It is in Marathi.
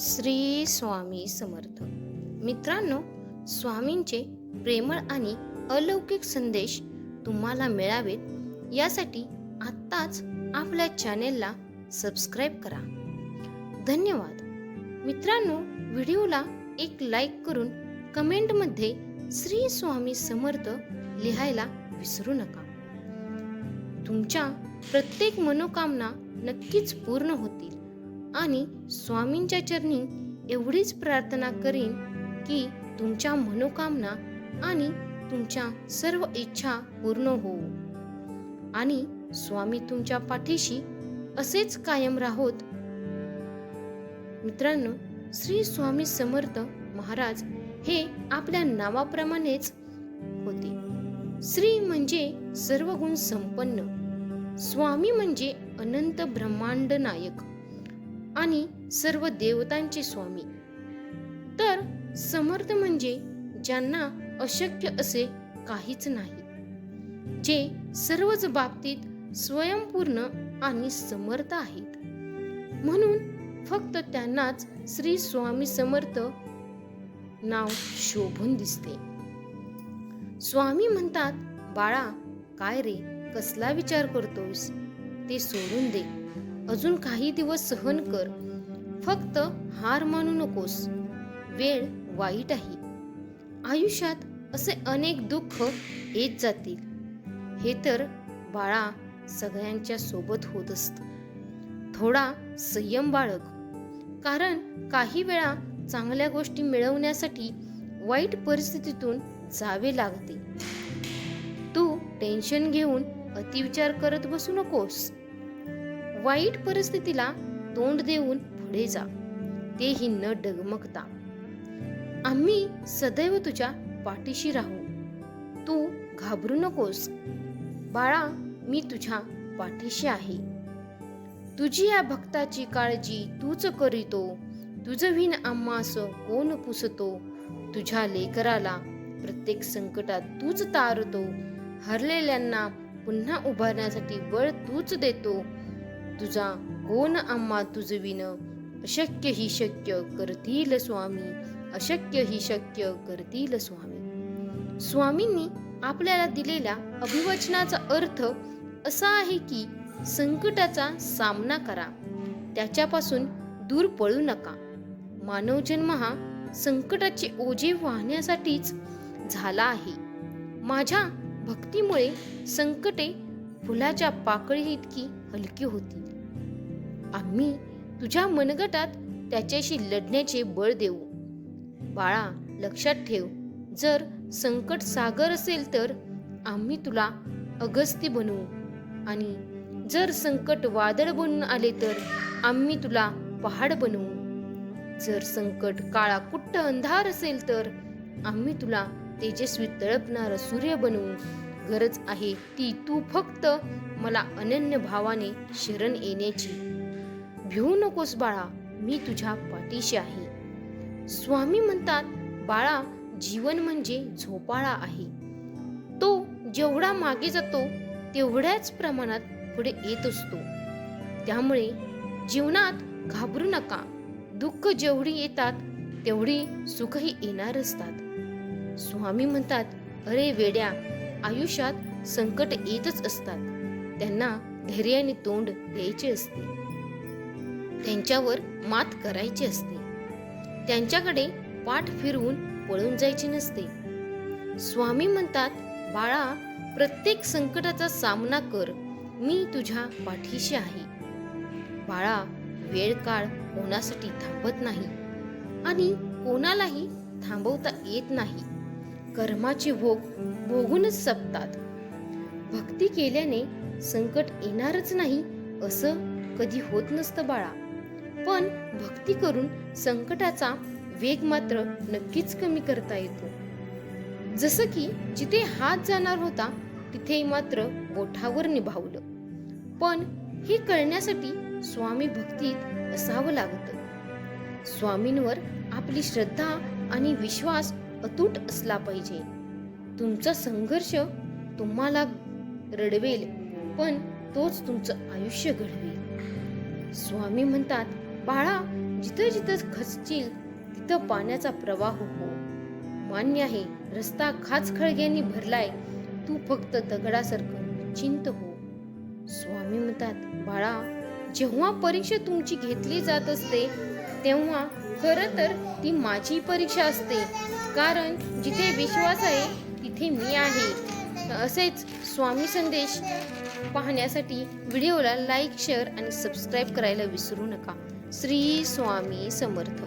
श्री स्वामी समर्थ. मित्रांनो स्वामींचे प्रेमळ आणि अलौकिक संदेश तुम्हाला मिळावेत यासाठी आत्ताच आपल्या चॅनेलला सबस्क्राईब करा. धन्यवाद. मित्रांनो व्हिडिओला एक लाईक करून कमेंटमध्ये श्री स्वामी समर्थ लिहायला विसरू नका. तुमच्या प्रत्येक मनोकामना नक्कीच पूर्ण होतील. आणि स्वामींच्या चरणी एवढीच प्रार्थना करीन की तुमच्या मनोकामना आणि तुमच्या सर्व इच्छा पूर्ण होऊ. आणि स्वामी तुमच्या पाठीशी असेच कायम राहोत. मित्रांनो श्री स्वामी समर्थ महाराज हे आपल्या नावाप्रमाणेच होते. श्री म्हणजे सर्व गुण संपन्न. स्वामी म्हणजे अनंत ब्रह्मांड नायक. आणि सर्व देवतांचे स्वामी. तर समर्थ म्हणजे ज्यांना अशक्य असे काहीच नाही जे सर्वच बाबतीत स्वयंपूर्ण आणि समर्थ आहेत. म्हणून फक्त त्यांनाच श्री स्वामी समर्थ नाव शोभून दिसते. स्वामी म्हणतात बाळा काय रे? कसला विचार करतोस ते सोडून दे. अजून काही दिवस सहन कर. फक्त हार मानू नकोस. वेळ वाईट आहे. आयुष्यात असे अनेक दुःख येत जातील. हे तर बाळा सगळ्यांच्या सोबत होत असत. थोडा संयम बाळग. कारण काही वेळा चांगल्या गोष्टी मिळवण्यासाठी वाईट परिस्थितीतून जावे लागते. तू टेन्शन घेऊन अतिविचार करत बसू नकोस. वाईट परिस्थितीला तोंड देऊन पुढे जा. तेही न डगमगता. आम्ही सदैव तुझ्या पाठीशी राहू. तू घाबरू नकोस. बाळा मी तुझ्या पाठीशी आहे. तुझी या भक्ताची काळजी तूच करीतो. तुझं विण आम्हास कोण पुसतो? तुझ्या लेकराला प्रत्येक संकटात तूच तारतो. हरलेल्यांना पुन्हा उभारण्यासाठी बळ तूच देतो. तुझा कोण आम्हा तुझविन अशक्य ही शक्य करतील स्वामी अशक्य ही शक्य करतील स्वामी. स्वामींनी आपल्याला दिलेल्या अभिवचनाचा अर्थ असा आहे की संकटाचा सामना करा. त्याच्यापासून दूर पळू नका. मानव जन्म हा संकटाचे ओझे वाहण्यासाठीच झाला आहे. माझ्या भक्तीमुळे संकटे फुलाच्या पाकळी इतकी हलकी होती. आम्ही तुझ्या मनगटात त्याच्याशी लढण्याचे बळ देऊ. बाळा लक्षात ठेव. जर संकट सागर असेल तर आम्ही तुला अगस्ती बनवू. आणि जर संकट वादळ बनून आले तर आम्ही तुला पहाड बनवू. जर संकट काळा कुट्ट अंधार असेल तर आम्ही तुला तेजस्वी तळपणारा सूर्य बनवू. गरज आहे ती तू फक्त मला अनन्य भावाने शरण येण्याची. भिवू नकोस बाळा मी तुझ्या पाठीशी आहे. स्वामी म्हणतात बाळा जीवन म्हणजे झोपाळा आहे. तो जेवढा मागे जातो तेवढ्याच प्रमाणात पुढे येत असतो. त्यामुळे जीवनात घाबरू नका. दुःख जेवढी येतात तेवढी सुखही येणार असतात. स्वामी म्हणतात अरे वेड्या आयुष्यात संकट येतच असतात. त्यांना धैर्याने तोंड द्यायचे असते. त्यांच्यावर मात करायची असते. त्यांच्याकडे पाठ फिरवून पळून जायचे नसते. स्वामी म्हणतात बाळा प्रत्येक संकटाचा सामना कर. मी तुझ्या पाठीशी आहे. बाळा वेळ काळ कोणासाठी थांबत नाही आणि कोणालाही थांबवता येत नाही. कर्माचे भोग भोगूनच संपतात. भक्ती केल्याने संकट येणारच नाही असं कधी होत नसतं बाळा. पण भक्ती करून संकटाचा वेग मात्र नक्कीच कमी करता येतो. जसं की जिथे हात जाणार होता तिथे मात्र बोठावर निभावलं. पण हे कळण्यासाठी स्वामी भक्तीत असावं लागतं. स्वामींवर आपली श्रद्धा आणि विश्वास अतूट असला पाहिजे. तुमचा संघर्ष तुम्हाला रडवेल पण तोच तुमचं आयुष्य घडवेल. स्वामी म्हणतात बाळा जिथं जिथं खचशील तिथं पाण्याचा प्रवाह हो मान्य आहे रस्ता खाच खळग्यांनी भरलाय. तू फक्त दगडासारखं चिंत हो. स्वामी म्हणतात बाळा जेव्हा परीक्षा तुमची घेतली जात असते तेव्हा खरं तर ती माझी परीक्षा असते. कारण जिथे विश्वास आहे तिथे मी आहे. असेच स्वामी संदेश पाहण्यासाठी व्हिडिओला लाईक शेअर आणि सबस्क्राईब करायला विसरू नका. श्री स्वामी समर्थ.